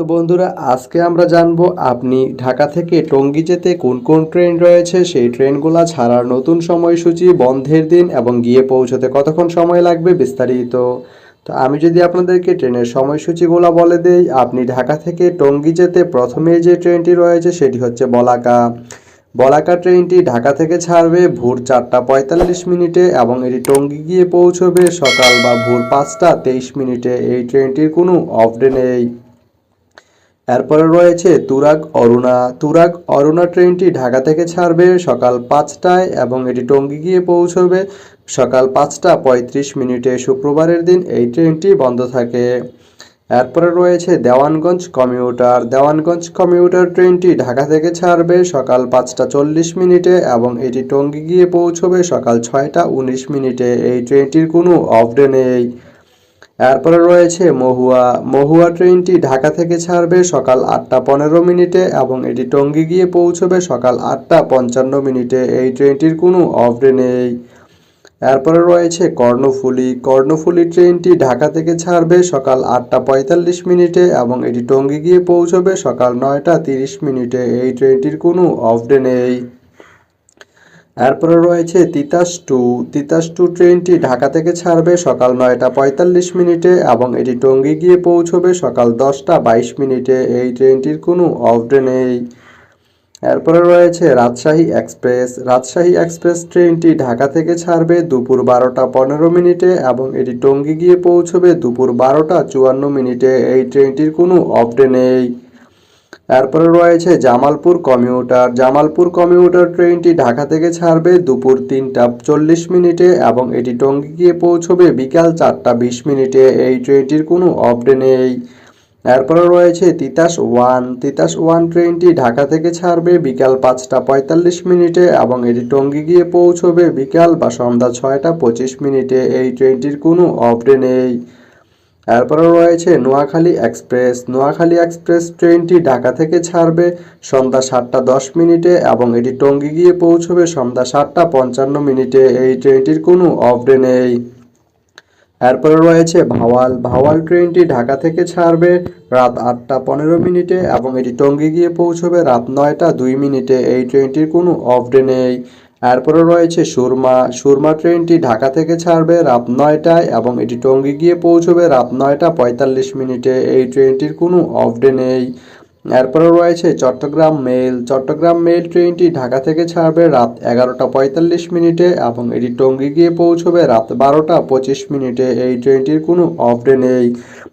তো বন্ধুরা, আজকে আমরা জানব আপনি ঢাকা থেকে টঙ্গী যেতে কোন কোন ট্রেন রয়েছে? সেই ট্রেনগুলো ছাড়ার নতুন সময়সূচি, বন্ধের দিন এবং গিয়ে পৌঁছতে কতক্ষণ সময় লাগবে বিস্তারিত। তো আমি যদি আপনাদেরকে ট্রেনের সময়সূচিগুলো বলে দেই, আপনি ঢাকা থেকে টঙ্গী যেতে প্রথমে যে ট্রেনটি রয়েছে সেটি হচ্ছে বলাকা। বলাকা ট্রেনটি ঢাকা থেকে ছাড়বে ভোর চারটা পঁয়তাল্লিশ মিনিটে এবং এটি টঙ্গী গিয়ে পৌঁছবে সকাল বা ভোর পাঁচটা তেইশ মিনিটে। এই ট্রেনটির কোনো অফ ডে নেই। এরপরে রয়েছে তুরাগ অরুণা। তুরাগ অরুণা ট্রেনটি ঢাকা থেকে ছাড়বে সকাল পাঁচটায় এবং এটি টঙ্গী গিয়ে পৌঁছবে সকাল পাঁচটা পঁয়ত্রিশ মিনিটে শুক্রবারের দিন এই ট্রেনটি বন্ধ থাকে। এরপরে রয়েছে দেওয়ানগঞ্জ কমিউটার। দেওয়ানগঞ্জ কমিউটার ট্রেনটি ঢাকা থেকে ছাড়বে সকাল পাঁচটা চল্লিশ মিনিটে এবং এটি টঙ্গী গিয়ে পৌঁছবে সকাল ছয়টা উনিশ মিনিটে। এই ট্রেনটির কোনো অফ ডে নেই। এরপরে রয়েছে মহুয়া। মহুয়া ট্রেনটি ঢাকা থেকে ছাড়বে সকাল আটটা পনেরো মিনিটে এবং এটি টঙ্গী গিয়ে পৌঁছবে সকাল আটটা পঞ্চান্ন মিনিটে। এই ট্রেনটির কোনো অফ ডে নেই। এরপরে রয়েছে কর্ণফুলি। কর্ণফুলি ট্রেনটি ঢাকা থেকে ছাড়বে সকাল আটটা পঁয়তাল্লিশ মিনিটে এবং এটি টঙ্গী গিয়ে পৌঁছবে সকাল নয়টা তিরিশ মিনিটে। এই ট্রেনটির কোনো অফ ডে নেই। এরপরে রয়েছে তিতাস টু। তিতাস টু ট্রেনটি ঢাকা থেকে ছাড়বে সকাল নয়টা পঁয়তাল্লিশ মিনিটে এবং এটি টঙ্গী গিয়ে পৌঁছবে সকাল দশটা বাইশ মিনিটে। এই ট্রেনটির কোনো অফ ডে নেই। এরপরে রয়েছে রাজশাহী এক্সপ্রেস। রাজশাহী এক্সপ্রেস ট্রেনটি ঢাকা থেকে ছাড়বে দুপুর বারোটা পনেরো মিনিটে এবং এটি টঙ্গী গিয়ে পৌঁছবে দুপুর বারোটা চুয়ান্ন মিনিটে। এই ট্রেনটির কোনো অফ ডে নেই। এরপরে রয়েছে জামালপুর কমিউটার। জামালপুর কমিউটার ট্রেনটি ঢাকা থেকে ছাড়বে দুপুর তিনটা চল্লিশ মিনিটে এবং এটি টঙ্গী গিয়ে পৌঁছবে বিকাল চারটা বিশ মিনিটে। এই ট্রেনটির কোনো অফ ডে নেই। এরপরে রয়েছে তিতাস ওয়ান। তিতাস ওয়ান ট্রেনটি ঢাকা থেকে ছাড়বে বিকাল পাঁচটা পঁয়তাল্লিশ মিনিটে এবং এটি টঙ্গী গিয়ে পৌঁছবে বিকাল বা সন্ধ্যা ছয়টা পঁচিশ মিনিটে। এই ট্রেনটির কোনো অফ ডে নেই। এরপরে রয়েছে নোয়াখালী এক্সপ্রেস। নোয়াখালী এক্সপ্রেস ট্রেনটি ঢাকা থেকে ছাড়বে সন্ধ্যা সাতটা দশ মিনিটে এবং এটি টঙ্গী গিয়ে পৌঁছবে সন্ধ্যা সাতটা পঞ্চান্ন মিনিটে। এই ট্রেনটির কোনো অফ ডে নেই। এরপরে রয়েছে ভাওয়াল। ভাওয়াল ট্রেনটি ঢাকা থেকে ছাড়বে রাত আটটা পনেরো মিনিটে এবং এটি টঙ্গী গিয়ে পৌঁছবে রাত নয়টা দুই মিনিটে। এই ট্রেনটির কোনো অফ ডে নেই। এরপরে রয়েছে সুরমা। সুরমা ট্রেনটি ঢাকা থেকে ছাড়বে রাত নয়টায় এবং এটি টঙ্গী গিয়ে পৌঁছবে রাত নয়টা পঁয়তাল্লিশ মিনিটে। এই ট্রেনটির কোনো অফ ডে নেই। এরপরে রয়েছে চট্টগ্রাম মেল। চট্টগ্রাম মেল ট্রেনটি ঢাকা থেকে ছাড়বে রাত এগারোটা পঁয়তাল্লিশ মিনিটে এবং এটি টঙ্গী গিয়ে পৌঁছবে রাত বারোটা পঁচিশ মিনিটে। এই ট্রেনটির কোনো অফ ডে নেই।